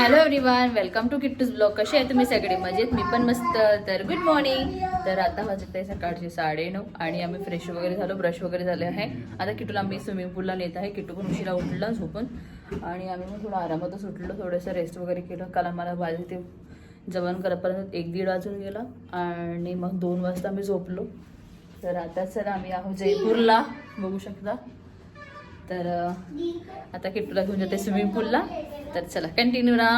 Hello everyone welcome to Kittu's blog कसे आहे तुम्ही सगळे? मजेत? मी पण मस्त. तर गुड मॉर्निंग तर आता वाजत आहे सकाळचे साडेनऊ आणि आम्ही फ्रेश वगैरे झालो. ब्रश वगैरे झाले आहे. आता किटूला आम्ही स्विमिंग पूलला नेत आहे. किटू पण उशिरा उठला झोपून. आणि आम्ही मग थोडं आरामातच उठलो. थोडंसं रेस्ट वगैरे केलं. काल आम्हाला वाजले ते जेवण करतपर्यंत एक दीड वाजून गेला. आणि मग दोन वाजता आम्ही झोपलो. तर आता सर आम्ही आहोत जयपूरला. बघू शकता. तर आता किट्टूला घेऊन जाते स्विमिंग पूलला तर चला कंटिन्यू ना.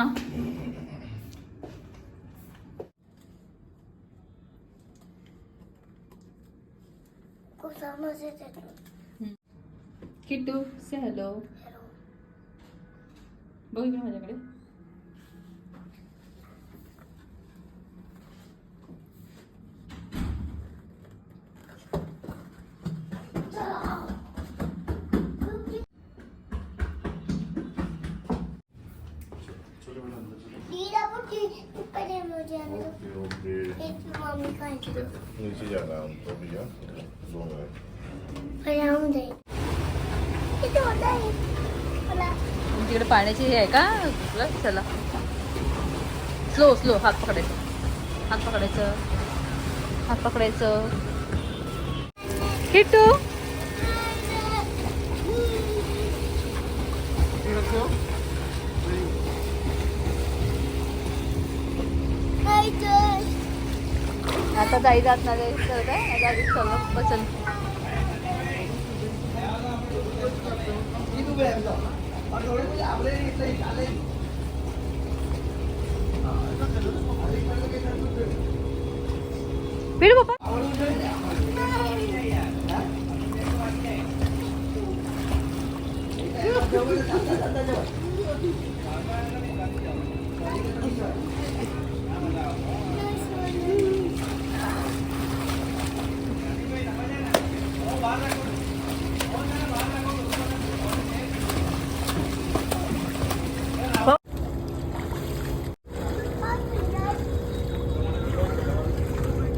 किट्टू से हॅलो बघ माझ्याकडे. ओके ओके नीचे जाना है हमको भैया दो मिनट तिकडे पाण्याची हे आहे का? तुला चला. स्लो स्लो हात पकडायचं. हात पकडायचं. हात पकडायचं. किट्टू! आता जाई जात नाही तर काय आता सगळं पसंत फिर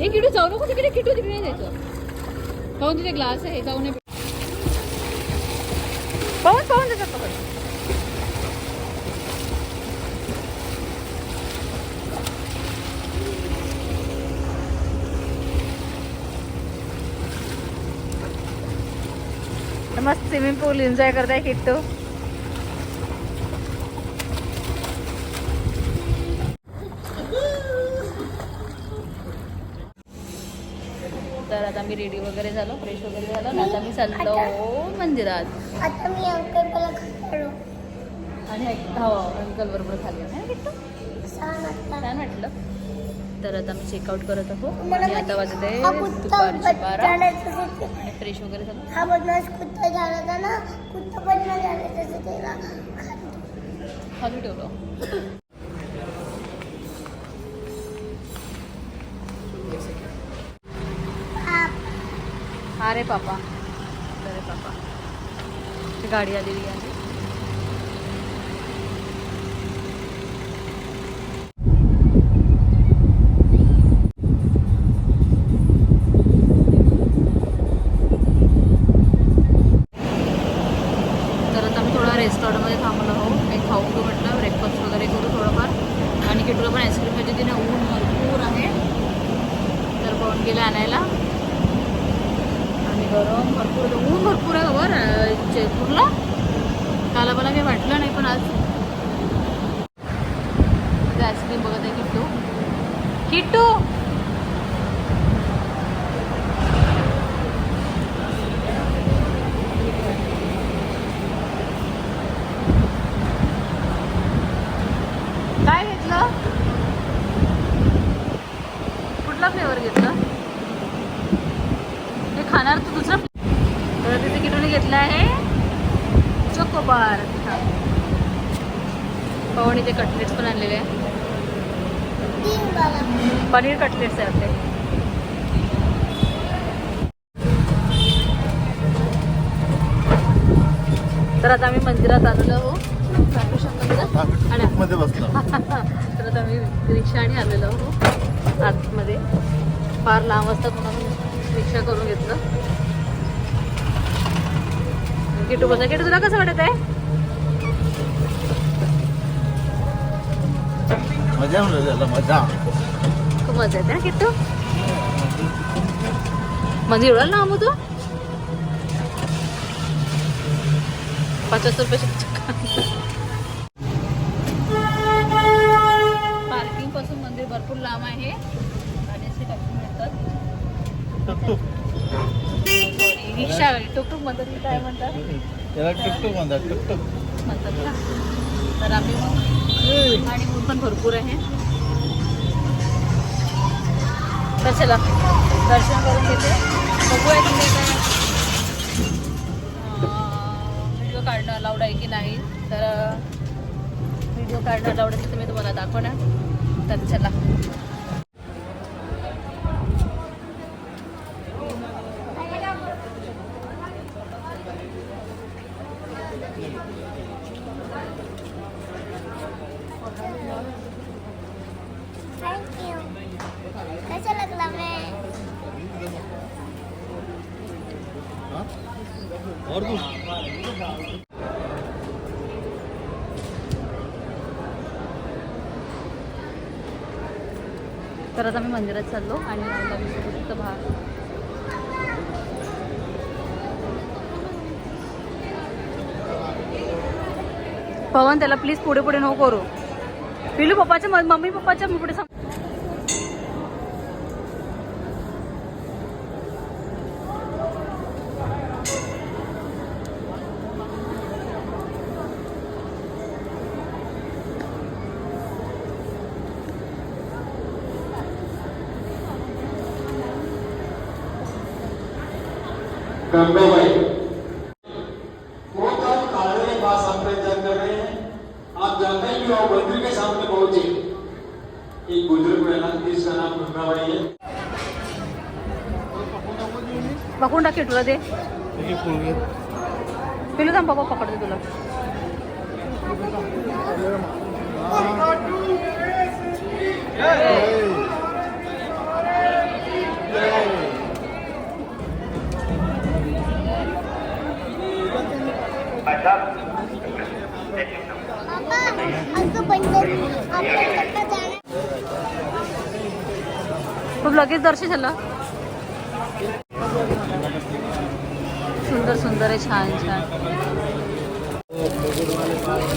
हे किटू जाऊ नको तिकडे किटू तिकडे जायचं. पाहून तिथे ग्लास आहे जाऊ नये पाहून पाहून त्याच्यात पकड मस्त स्विमिंग पूल एन्जॉय करताय किट्टू. तर आता मी रेडी वगैरे झालो फ्रेश वगैरे झालो आणि आता मी चाललो मंदिरात. आता मी अंकलला खालो आणि हो अंकल बरोबर खाली आहे ना किट्टू? छान वाटतं. छान वाटलं. तर आता मी चेकआउट करत आहो मला आणि आता वाजत आहे दुपारचे बारा. आणि फ्रेश वगैरे झालं. हा बदमाश कुत्ता झाला होता ना. कुत्ता बदमाश झाला तसं त्याला खाली ठेवलं. अरे पापा. अरे पापा. गाडी आलेली आहे तर आता आम्ही थोडा रेस्टॉरंटमध्ये थांबलो आहो काही खाऊ घेऊ म्हटलं ब्रेकफास्ट वगैरे करू थोडंफार आणि किटूला पण आईस्क्रीम पाहिजे तिने ऊन भरपूर आहे तर पवन गेलं आणायला आणि गरम भरपूर होतं. ऊन भरपूर आहे वर अं, जयपूरला काल मला काही वाटलं नाही पण आज आईस्क्रीम बघत आहे किट्टू किट्टू काय घेतलं? कुठला फ्लेवर घेतला? हे खाणार तू दुसरं तर तिथे किटून घेतलं आहे चोकोबार. पाहून इथे कटलेट्स पण आणलेले आहे पनीर कटलेट्स आहे आपले तर आता आम्ही मंदिरात आलेलो आहोत. मध्ये बसलो तर आता आम्ही रिक्षा आणि आलेलो आहो. आतमध्ये. फार लांब असतात म्हणून रिक्षा करून घेतलं. किटू बसा. किटू तुला कसं वाटत आहे मजा मजा. खूप मजा येते ना किट्टू? म्हणजे एवढा लांब होतो? पचास रुपयाची पार्किंगपासून मंदिर भरपूर लांब आहे आणि असे टॅक्सी मिळतात सॉरी रिक्षा टुकटुक म्हणतात की काय म्हणतात? त्याला टुकटुक म्हणतात टुकटुक. म्हणतात ना तर आम्ही मग आणि ऊन पण भरपूर आहे. तर चला दर्शन करून घेते. बघूया तिथे काय व्हिडिओ काढणं अलाउड आहे की नाही. तर व्हिडिओ काढणं अलाउड असेल तर मी तुम्हाला दाखवणार. तर चला थँक यू कैसा लगला मैं और तू तर आम्ही मंदिरात चाललो आणि भाग. पवन त्याला प्लीज पुढे पुढे नको करू. पिलू पप्पाच्या मम्मी पप्पाच्या पुढे सांग गंगाबाई वो कल काले के पास हम इंतज़ार कर रहे हैं। आप जानते हैं कि वो मंदिर के सामने पहुँचे एक बुज़ुर्ग महिला जिसका नाम गंगाबाई है पकडून टाक तुला दे। पिलू थांब पप्पा पकडते तुला। पापा खूप लगेच दर्शन झालं. सुंदर सुंदर आहे छान छान.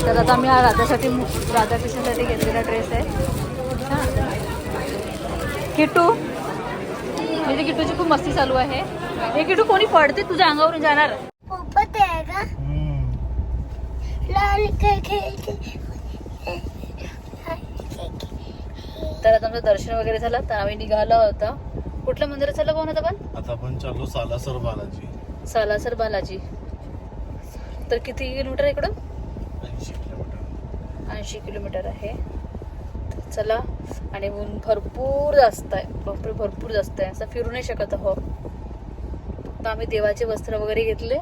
तर आता मी राधासाठी राधाकृष्णसाठी घेतलेला ड्रेस आहे. किटू म्हणजे किटूची खूप मस्ती चालू आहे. हे किटू कोणी पडते? तुझ्या अंगावरून जाणार पोपट आहे का लाल खेळ खेळते तर आता आमचं दर्शन वगैरे झालं तर आम्ही निघालो होता. कुठल्या मंदिरात चाललं कोण होतं पण? आता आपण चाललो सालासर बालाजी. सालासर बालाजी. तर किती किलोमीटर आहे इकडं? ऐंशी किलोमीटर. ऐंशी किलोमीटर आहे. चला आणि ऊन भरपूर जास्त आहे. बापरे भरपूर जास्त आहे. असं फिरू नाही शकत आहो आम्ही देवाचे वस्त्र वगैरे घेतले.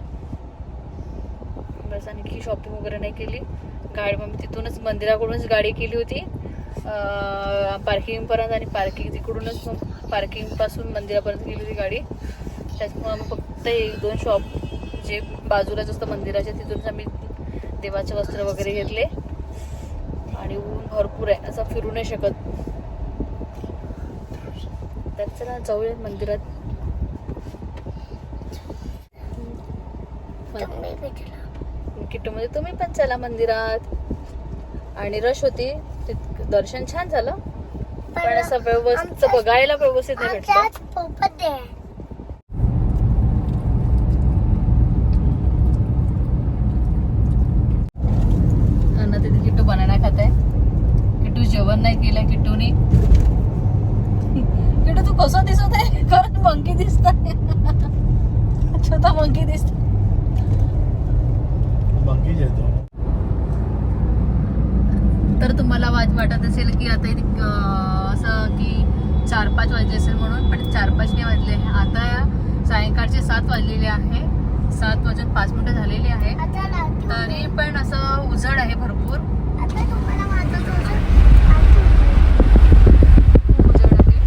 बस आणखी शॉपिंग वगैरे नाही केली. गाडी मग तिथूनच मंदिराकडूनच गाडी केली होती. पार्किंगपर्यंत आणि पार्किंग तिकडूनच मग पार्किंगपासून मंदिरापर्यंत गेली होती गाडी. त्याच्यामुळे आम्ही फक्त एक दोन शॉप जे बाजूलाच असतं मंदिराच्या तिथूनच आम्ही देवाचे वस्त्र वगैरे घेतले. आणि ऊन भरपूर आहे असं फिरू नाही शकत. तर ना जाऊया मंदिरात. तुम्ही भेटला किट्टू म्हणजे तुम्ही पण चला मंदिरात. आणि रश होती दर्शन छान झालं. पण असं व्यवस्थित बघायला व्यवस्थित नाही भेटलं. जेवण नाही केलं किट्टूनी. किट्टू तू कसं दिसत आहे? खरंच मंकी दिसत छोटा मंकी दिसत बाकी येतो तर तुम्हाला वाज वाटत असेल की आता असं की चार पाच वाजले असेल म्हणून पण चार पाच नाही वाजले. आता सायंकाळचे सात वाजलेले आहे. सात वाजून पाच मिनिटं झालेली आहे. तरी पण असं उजड आहे भरपूर आता तुम्हाला माझं तुझं खूप उजड आहे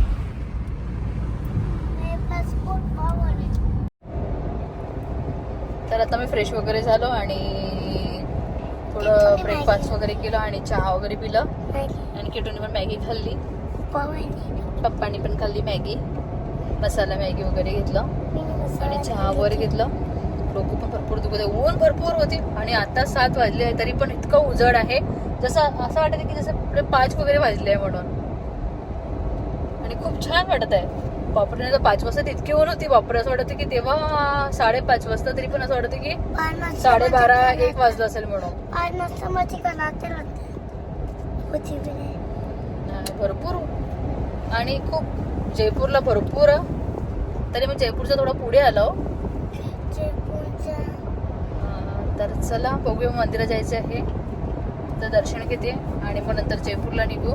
पासपोर्ट पावले तर आता मी फ्रेश वगैरे झालो आणि थोडं ब्रेकफास्ट वगैरे केलं आणि चहा वगैरे पिलं. आणि किटूने पण मॅगी खाल्ली. पप्पांनी पण खाल्ली मॅगी. मसाला मॅगी वगैरे घेतलं. आणि चहा वगैरे घेतलं. डोकं पण भरपूर दुखत आहे. ऊन भरपूर होती. आणि आता सात वाजले आहे तरी पण इतकं उजड आहे. जसं असं वाटत की जसं पाच वगैरे वाजले आहे म्हणून. आणि खूप छान वाटत आहे. बापरे तर पाच वाजता इतकी ऊन होती बापरे असं वाटत की तेव्हा साडेपाच वाजता तरी पण असं वाटत की साडेबारा एक वाजलं असेल म्हणून. भरपूर. आणि खूप जयपूरला भरपूर. तरी मग जयपूरच्या थोडं पुढे आलो जयपूरच्या. अं, तर चला बघूया मंदिरात जायचं आहे. तर दर्शन घेते आणि मग नंतर जयपूरला निघू.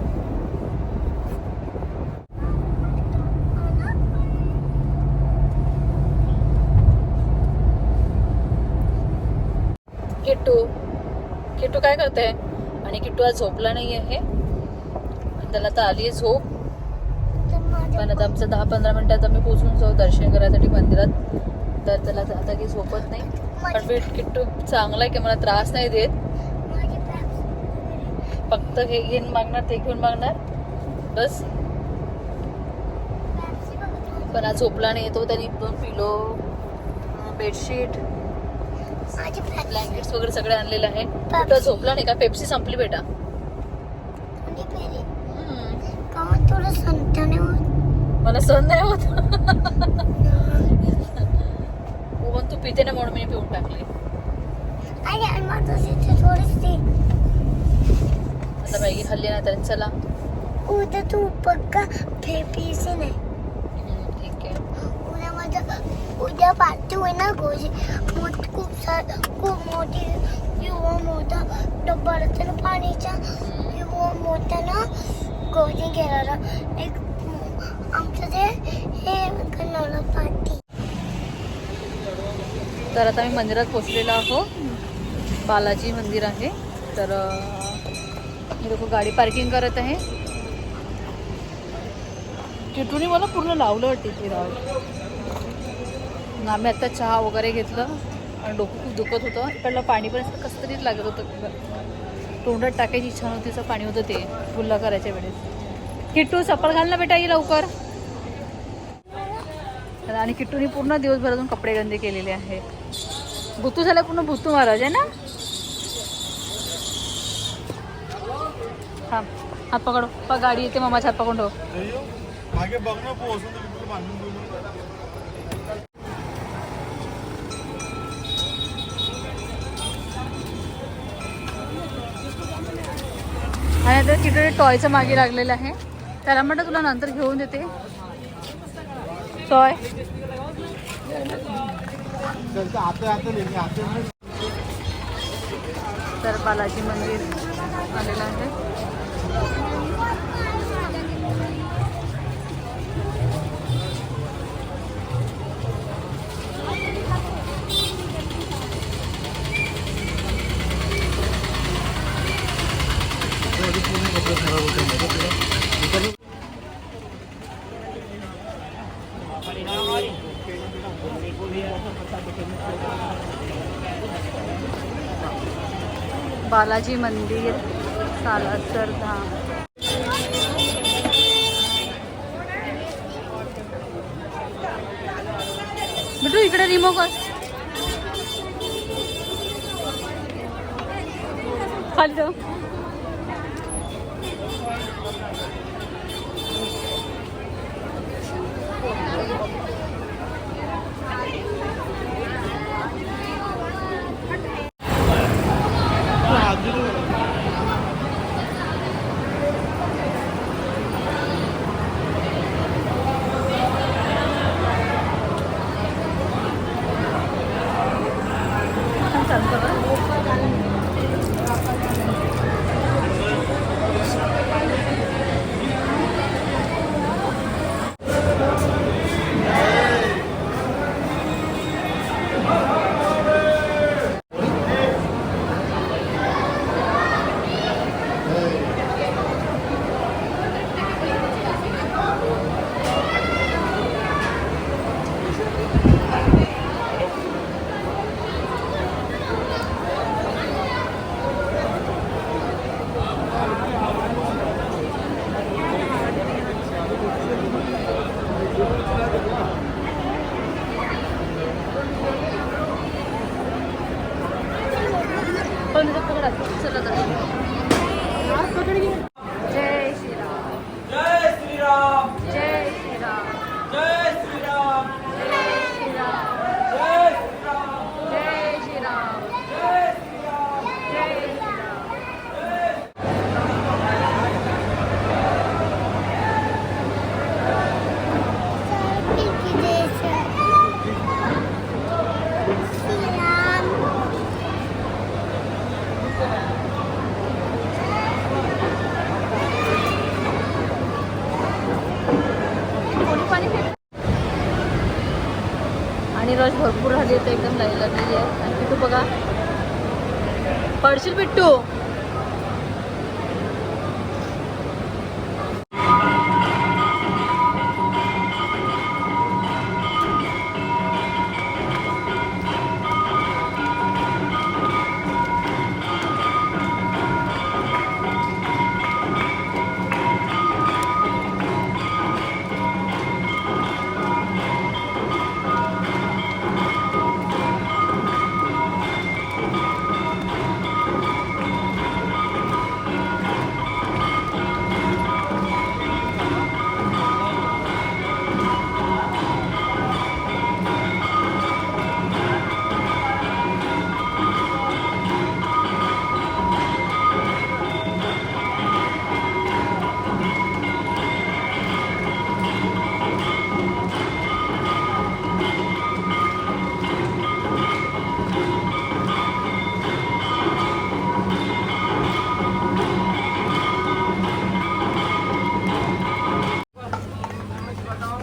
किट्टू. किट्टू काय करते आणि किट्टू आज झोपला नाही आहे त्याला आता आली आहे झोप. पण आता आमचं दहा पंधरा मिनिटात आम्ही पोहोचून जाऊ दर्शन करायसाठी मंदिरात. तर त्याला आता की काही झोपत नाही. पण मी किट्टू चांगला आहे की मला त्रास नाही देत. फक्त हे घेऊन मागणार ते घेऊन मागणार. बस. पण आज झोपला नाही तो. त्यांनी दोन पिलो बेडशीट ब्लँकेट्स वगैरे सगळे आणलेले आहे. कुठं झोपला नाही का? पेप्सी संपली बेटा? मला सहन नाही होत. पण तू पिते ना म्हणून मी पिऊन टाकली. आता मॅगी खाल्ली ना तर चला. उद्या तू पक्का फेपीसी नाही उद्या पार्टी होईल ना गोजी मोठ खूप सार खूप मोठी किंवा मोठा डब्बा असतो ना पाणीचा किंवा मोठा ना गोजी घेणारा एक आमचं ते हे करणार पार्टी तर आता मी मंदिरात पोचलेलो आहो. बालाजी मंदिर आहे. तर मी लोक गाडी पार्किंग करत आहे. किटूने मला पूर्ण लावलं वाटते ते मग आम्ही आता चहा वगैरे घेतलं. आणि डोकं खूप दुखत होतं. इकडलं पाणी पण असं कसं तरीच लागत होतं. तोंडात टाकायची इच्छा नव्हती असं पाणी होतं ते. फुल्ला करायच्या वेळेस. किट्टू चप्पल घाल ना बेटा ये लवकर. आणि किट्टूने पूर्ण दिवसभरातून कपडे गंदे केलेले आहे भुतू झाला पूर्ण भुतू महाराज आहे ना? हां हात पकडो. गाडी येते मामाच्या हात पकडो मागे बघ ना आणि आता तिकडे टॉयचं मागे लागलेलं आहे. त्याला म्हटलं तुला नंतर घेऊन देते. टॉय. तर बालाजी मंदिर आलेलं आहे. बालाजी मंदिर सालासर धाम। बिटू इकडे रिमोव कर। खाली जाऊ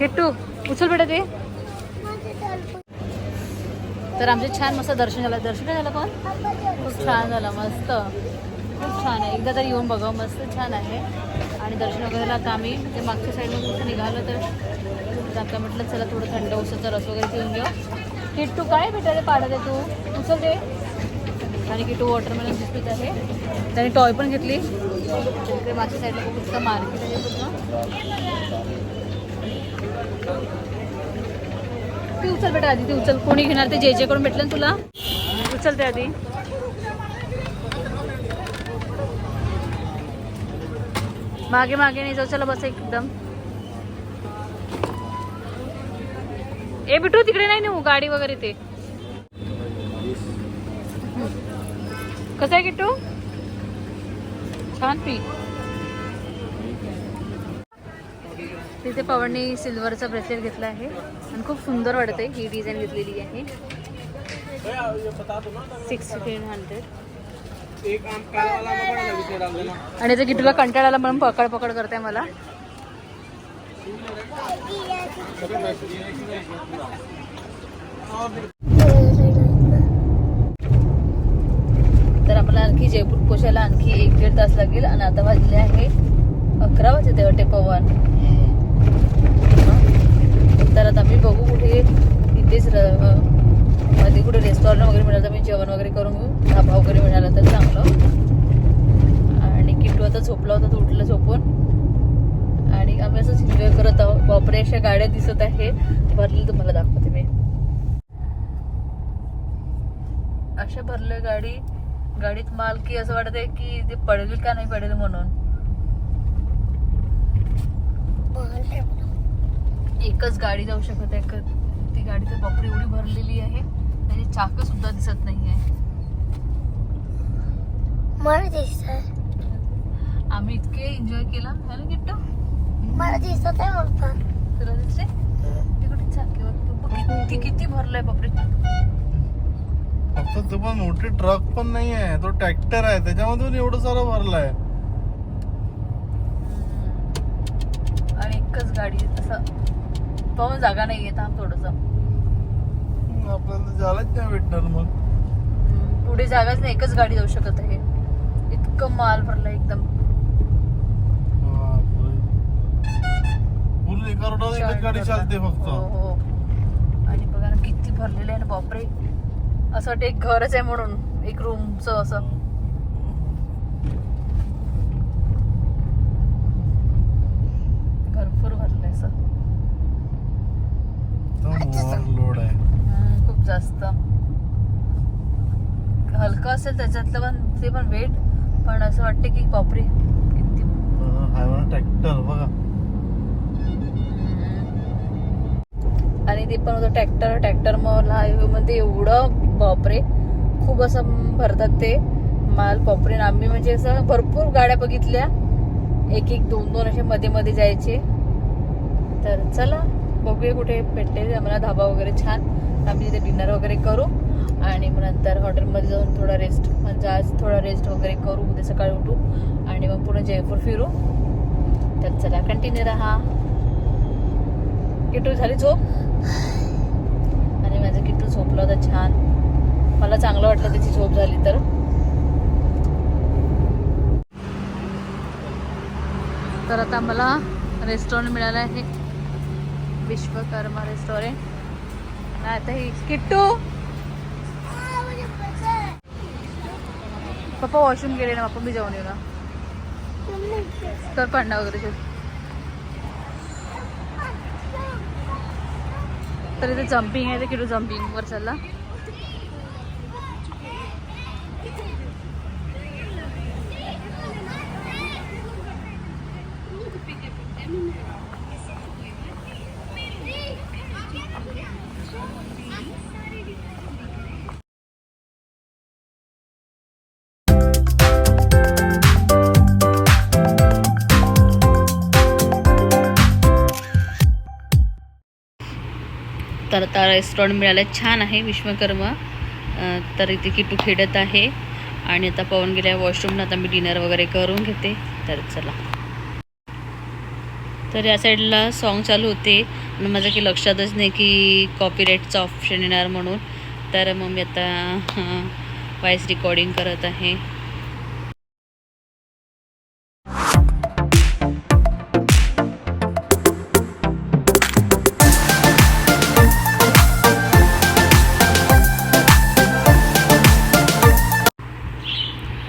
किट्टू उचल बेटा ते. तर आमचे छान मस्त दर्शन झालं. दर्शन काय झालं पण खूप छान झालं मस्त. खूप छान आहे. एकदा तरी येऊन बघा मस्त छान आहे. आणि दर्शन वगैरेला आता आम्ही. ते मागच्या साईडला कुठे निघालो तर आता म्हटलं चला थोडं थंड उसाचा रस वगैरे पिऊन घेऊ. किट्टू काय भेटा रे पाडत आहे तू? उचल दे आणि किट्टू वॉटरमेलन ज्यूस आहे. त्याने टॉय पण घेतली. मागच्या साईडला खूप मार्केट आहे पूर्ण. ती उचल बेटा आधी ती उचल. कोणी घेणार ते? जे जे करून भेटलं ना तुला. उचल ते आधी. मागे मागे नाही जाऊ चला बस एकदम. ए बिटू तिकडे नाही नेऊ गाडी वगैरे ते. कसं आहे किटू छान पी. तिथे पवनने सिल्वरचा ब्रेसलेट घेतला आहे. आणि खूप सुंदर वाटते ही डिझाईन घेतलेली आहे. सिक्स फिफ्टीन हंड्रेड आणि ते गिटूला कंटाळा आला म्हणून पकड पकड करते मला. तर आपल्याला आणखी जयपूर पोचायला आणखी एक दीड तास लागेल आणि आता वाजले आहे अकरा वाजते वाटते पवन. तर आता मी बघू कुठे इथेच र- मध्ये कुठे रेस्टॉरंट वगैरे मिळालं तर मी जेवण वगैरे करून घेऊ. वगैरे मिळाला तर चांगलं. आणि किट्टू आता झोपला होता तो झोपून. आणि आम्ही असंच एन्जॉय करत आहोत. बापरे अशा गाड्या दिसत आहे भरलेलं तुम्हाला दाखवते मी. अशा भरल्या गाडी गाडीत माल की असं वाटत आहे की ते पडेल का नाही पडेल म्हणून. एकच गाडी जाऊ शकत आहे क- ती गाडी तर बापरे एवढी भरलेली आहे. त्याची चाक सुद्धा दिसत नाही आहे. मला दिसत आम्ही इतके एन्जॉय केला. है ना किट्टू मला दिसत आहे पप्पा तुला दिसते किती भरलंय बापरे. फक्त तो पण मोठी ट्रक पण नाही आहे तो ट्रॅक्टर आहे. त्याच्यामधून एवढं सारं भरलंय आणि एकच गाडी असं पाहून जागा नाही येत थांब थोडस. आपल्याला झालंच नाही भेटणार मग. पुढे जागाच नाही एकच गाडी जाऊ शकत आहे. इतकं माल भरला एकदम. बापरे. पूर्ण एका रोडावर एकच गाडी चालते फक्त. हो हो. आणि बघा ना किती भरलेलं आहे ना बापरे. असं वाटतं एक घरच आहे म्हणून एक रूमचं असं भरपूर भरलंय असं लोड आहे. हम्म, खूप जास्त. हलकं असेल त्याच्यातलं पण ते पण वेट. पण असं वाटते की बापरे ट्रॅक्टर बघा आणि ते पण होतं ट्रॅक्टर ट्रॅक्टर मला हायवे मध्ये एवढं बापरे. खूप असं भरतात ते माल बापरे. आम्ही म्हणजे असं भरपूर गाड्या बघितल्या. एक एक दोन दोन असे मध्ये मध्ये जायचे. तर चला बघूया कुठे भेटते आम्हाला धाबा वगैरे छान. आम्ही तिथे डिनर वगैरे करू. आणि मग नंतर हॉटेलमध्ये जाऊन थोडा रेस्ट म्हणजे आज थोडा रेस्ट वगैरे करू. उद्या सकाळी उठू. आणि मग पुन्हा जयपूर फिरू. तर चला कंटिन्यू राहा. किटू झाली झोप? आणि माझं किट्टू झोपला होता छान. मला चांगलं वाटलं त्याची झोप झाली तर. तर आता मला रेस्टॉरंट मिळालं आहे. विश्वकर्मा रेस्टॉरंट आणि आता ही किट्टू. पप्पा वॉशरूम गेले ना पप्पा मी जाऊन येऊ ना तर पडणार वगैरे तर इथे जम्पिंग आहे ते किटू जम्पिंग वर चालला. तर आता रेस्टॉरंट मिळालं छान आहे विश्वकर्मा. तर इथे किटू खेळत आहे. आणि आता पवन गेल्या वॉशरूमला आता मी डिनर वगैरे करून घेते. तर चला. तर या साईडला सॉन्ग चालू होते. आणि माझं काही लक्षातच नाही की कॉपीराईटचं ऑप्शन येणार म्हणून. तर मग मी आता व्हॉइस रेकॉर्डिंग करत आहे.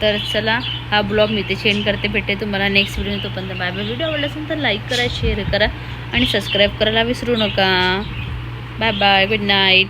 तर चला हा ब्लॉग मी ते सेंड करते. भेटते तुम्हाला नेक्स्ट व्हिडिओ तोपर्यंत बाय बाय व्हिडिओ आवडला असेल तर लाईक करा शेअर करा आणि सबस्क्राईब करायला विसरू नका. Bye bye good night